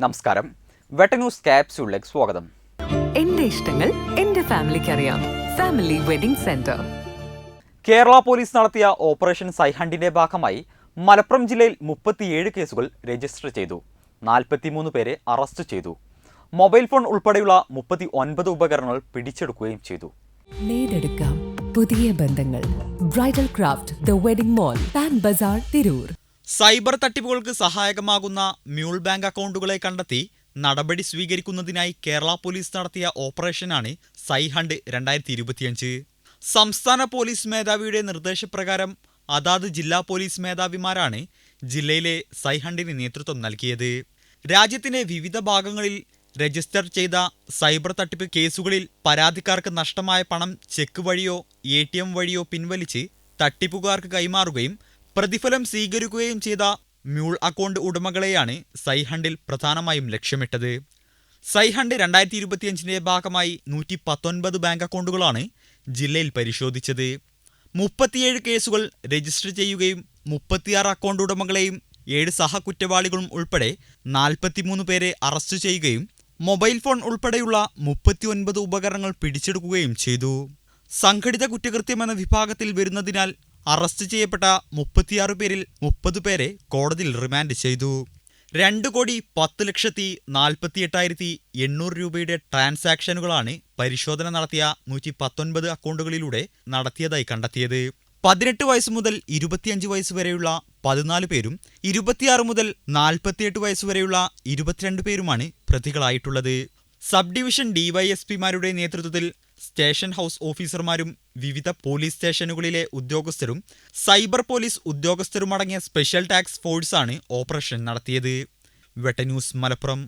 നമസ്കാരം. വെട്ട ന്യൂസ് ക്യാപ്സ്യൂളിലേക്ക് സ്വാഗതം. എന്റെ ഇഷ്ടങ്ങൾ എന്റെ ഫാമിലിക്ക് അറിയാം family wedding centre. Kerala police നടത്തിയ ഓപ്പറേഷൻ സൈഹണ്ടിന്റെ ഭാഗമായി മലപ്പുറം ജില്ലയിൽ മുപ്പത്തിയേഴ് കേസുകൾ രജിസ്റ്റർ ചെയ്തു. നാൽപ്പത്തിമൂന്ന് പേരെ അറസ്റ്റ് ചെയ്തു. മൊബൈൽ ഫോൺ ഉൾപ്പെടെയുള്ള മുപ്പത്തി ഒൻപത് ഉപകരണങ്ങൾ പിടിച്ചെടുക്കുകയും ചെയ്തു. നേടെടുക്കാം പുതിയ ബന്ധങ്ങൾ. Bridal craft the wedding mall Pan Bazar Tirur. Cyber തട്ടിപ്പുകൾക്ക് സഹായകമാകുന്ന മ്യൂൾ ബാങ്ക് അക്കൗണ്ടുകളെ കണ്ടെത്തി നടപടി സ്വീകരിക്കുന്നതിനായി കേരള പോലീസ് നടത്തിയ ഓപ്പറേഷനാണ് സൈഹണ്ട് രണ്ടായിരത്തി ഇരുപത്തിയഞ്ച് സംസ്ഥാന പോലീസ് മേധാവിയുടെ നിർദ്ദേശപ്രകാരം അതാത് ജില്ലാ പോലീസ് മേധാവിമാരാണ് ജില്ലയിലെ സൈഹണ്ടിന് നേതൃത്വം നൽകിയത്. രാജ്യത്തിന്റെ വിവിധ ഭാഗങ്ങളിൽ രജിസ്റ്റർ ചെയ്ത സൈബർ തട്ടിപ്പ് കേസുകളിൽ പരാതിക്കാർക്ക് നഷ്ടമായ പണം ചെക്ക് വഴിയോ എ ടി എം വഴിയോ പിൻവലിച്ച് തട്ടിപ്പുകാർക്ക് കൈമാറുകയും പ്രതിഫലം സ്വീകരിക്കുകയും ചെയ്ത മ്യൂൾ അക്കൗണ്ട് ഉടമകളെയാണ് സൈഹണ്ടിൽ പ്രധാനമായും ലക്ഷ്യമിട്ടത്. സൈഹണ്ട് രണ്ടായിരത്തി ഇരുപത്തിയഞ്ചിന്റെ ഭാഗമായി നൂറ്റി പത്തൊൻപത് ബാങ്ക് അക്കൗണ്ടുകളാണ് ജില്ലയിൽ പരിശോധിച്ചത്. മുപ്പത്തിയേഴ് കേസുകൾ രജിസ്റ്റർ ചെയ്യുകയും മുപ്പത്തിയാറ് അക്കൗണ്ട് ഉടമകളെയും ഏഴ് സഹകുറ്റവാളികളും ഉൾപ്പെടെ നാൽപ്പത്തിമൂന്ന് പേരെ അറസ്റ്റ് ചെയ്യുകയും മൊബൈൽ ഫോൺ ഉൾപ്പെടെയുള്ള മുപ്പത്തിയൊൻപത് ഉപകരണങ്ങൾ പിടിച്ചെടുക്കുകയും ചെയ്തു. സംഘടിത കുറ്റകൃത്യമെന്ന വിഭാഗത്തിൽ വരുന്നതിനാൽ അറസ്റ്റ് ചെയ്യപ്പെട്ട മുപ്പത്തിയാറ് പേരിൽ മുപ്പത് പേരെ കോടതിയിൽ റിമാൻഡ് ചെയ്തു. രണ്ട് കോടി പത്ത് ലക്ഷത്തി നാൽപ്പത്തി എട്ടായിരത്തി എണ്ണൂറ് രൂപയുടെ ട്രാൻസാക്ഷനുകളാണ് പരിശോധന നടത്തിയ നൂറ്റി പത്തൊൻപത് അക്കൗണ്ടുകളിലൂടെ നടത്തിയതായി കണ്ടെത്തിയത്. പതിനെട്ട് വയസ്സ് മുതൽ ഇരുപത്തിയഞ്ച് വയസ്സ് വരെയുള്ള പതിനാല് പേരും ഇരുപത്തിയാറ് മുതൽ നാൽപ്പത്തിയെട്ട് വയസ്സ് വരെയുള്ള ഇരുപത്തിരണ്ട് പേരുമാണ് പ്രതികളായിട്ടുള്ളത്. സബ് ഡിവിഷൻ ഡിവൈഎസ്പിമാരുടെ നേതൃത്വത്തിൽ സ്റ്റേഷൻ ഹൗസ് ഓഫീസർമാരും വിവിധ പോലീസ് സ്റ്റേഷനുകളിലെ ഉദ്യോഗസ്ഥരും സൈബർ പോലീസ് ഉദ്യോഗസ്ഥരുമടങ്ങിയ സ്പെഷ്യൽ ടാക്സ് ഫോഴ്സാണ് ഓപ്പറേഷൻ നടത്തിയത്. വെട്ട ന്യൂസ് മലപ്പുറം.